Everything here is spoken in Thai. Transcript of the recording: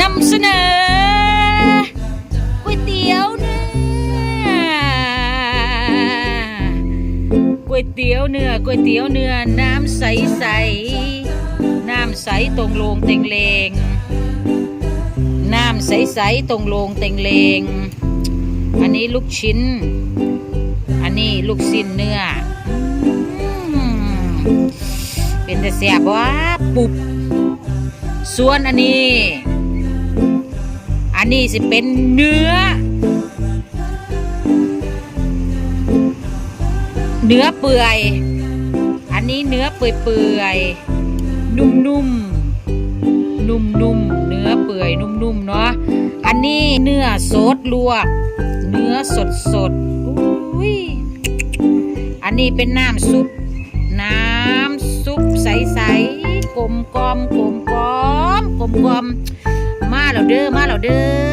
นำเสนอก๋วยเตี๋ยวเนื้อก๋วยเตี๋ยวเนื้อก๋วยเตี๋ยวเนื้อน้ำใสใสๆน้ำใสตรงโลงเต็งเลงน้ำใสใสๆตรงโลงเต็งเลง อันนี้ลูกชิ้น อันนี้ลูกชิ้นเนื้อ เป็นแต่แซ่บวะปุบ ส่วนอันนี้ นนี้สิเป็นเนื้อ เนื้อเปื่อย อันนี้เนื้อเปื่อยเปื่อยๆนุ่มๆนุ่มๆเนื้อเปื่อยนุ่มๆเนาะ อันนี้เนื้อสดลวก เนื้อสดสดอุ้ยอันนี้เป็นน้ำซุป น้ำซุปใสๆกลมกลมกลมกลมกลมกลมม แล้วเด้อมาแล้วเด้อ